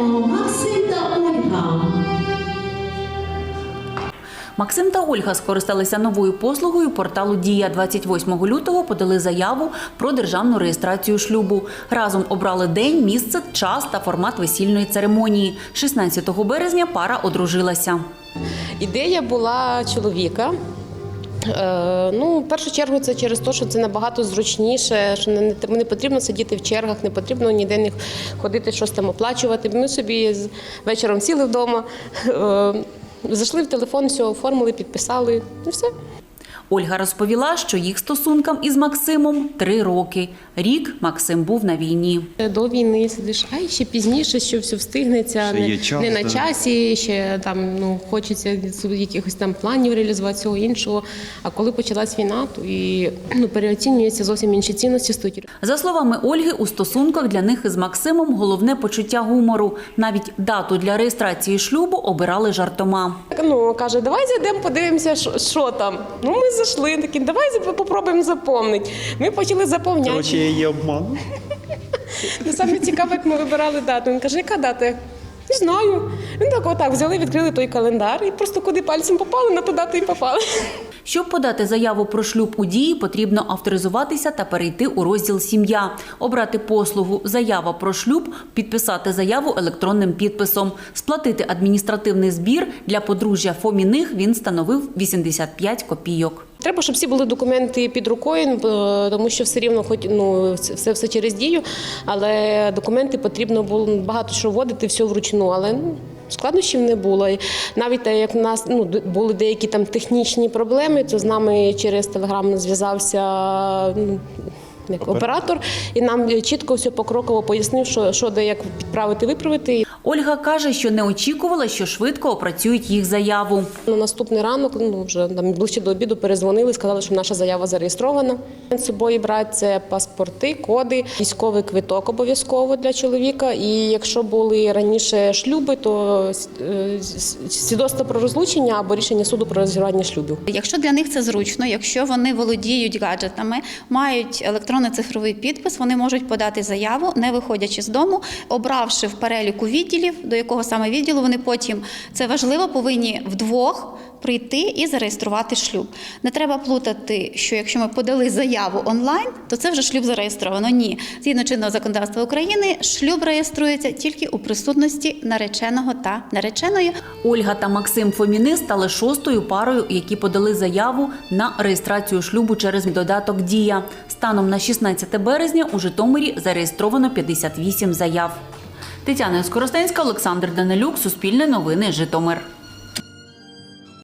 Максим та Ольга. Максим та Ольга скористалися новою послугою порталу Дія 28 лютого. Подали заяву про державну реєстрацію шлюбу. Разом обрали день, місце, час та формат весільної церемонії. 16 березня пара одружилася. Ідея була чоловіка. Е, ну, в першу чергу, це через те, що це набагато зручніше, що не, не, потрібно сидіти в чергах, не потрібно ніде не ходити, щось там оплачувати. Ми собі вечором сіли вдома, е, зайшли в телефон, все оформили, підписали і все. Ольга розповіла, що їх стосункам із Максимом три роки. Рік Максим був на війні. До війни сидиш, ай ще пізніше, що все встигнеться, Ще не, час, не на часі, ще там ну хочеться якихось там планів реалізувати всього іншого. А коли почалась війна, то і ну переоцінюються зовсім інші цінності стоять. За словами Ольги, у стосунках для них із Максимом головне почуття гумору. Навіть дату для реєстрації шлюбу обирали жартома. Ну каже, давай зайдемо, подивимося, що, що там. Ну ми зайшли, такі, давай попробуємо заповнити. Ми почали заповняти. Коротше, я її обман. Ну, саме цікаве, як ми вибирали дату. Він каже, яка дата? Не знаю. Він так, отак взяли, відкрили той календар і просто куди пальцем попали, на ту дату і попали. Щоб подати заяву про шлюб у дії, потрібно авторизуватися та перейти у розділ Сім'я, обрати послугу Заява про шлюб, підписати заяву електронним підписом, сплатити адміністративний збір для подружжя Фоміних. Він становив 85 копійок. Треба, щоб всі були документи під рукою, тому що все рівно, хоч ну все, все через дію, але документи потрібно було багато що вводити, все вручну. Але ну, складнощів не було. Навіть як в нас ну були деякі там технічні проблеми, то з нами через телеграм зв'язався. Ну, як оператор, і нам чітко все покроково пояснив, що, що де як підправити, виправити. Ольга каже, що не очікувала, що швидко опрацюють їх заяву. На наступний ранок, ну вже там ближче до обіду, перезвонили, сказали, що наша заява зареєстрована. З собою брати це паспорти, коди, військовий квиток обов'язково для чоловіка. І якщо були раніше шлюби, то е, свідоцтво про розлучення або рішення суду про розірвання шлюбів. Якщо для них це зручно, якщо вони володіють гаджетами, мають електронний цифровий підпис, вони можуть подати заяву, не виходячи з дому, обравши в переліку відділів, до якого саме відділу вони потім це важливо, повинні вдвох. Прийти і зареєструвати шлюб. Не треба плутати, що якщо ми подали заяву онлайн, то це вже шлюб зареєстровано. Ні, згідно чинного законодавства України, шлюб реєструється тільки у присутності нареченого та нареченої. Ольга та Максим Фоміни стали шостою парою, які подали заяву на реєстрацію шлюбу через додаток Дія. Станом на 16 березня у Житомирі зареєстровано 58 заяв. Тетяна Скоростенська, Олександр Данилюк, Суспільне новини, Житомир.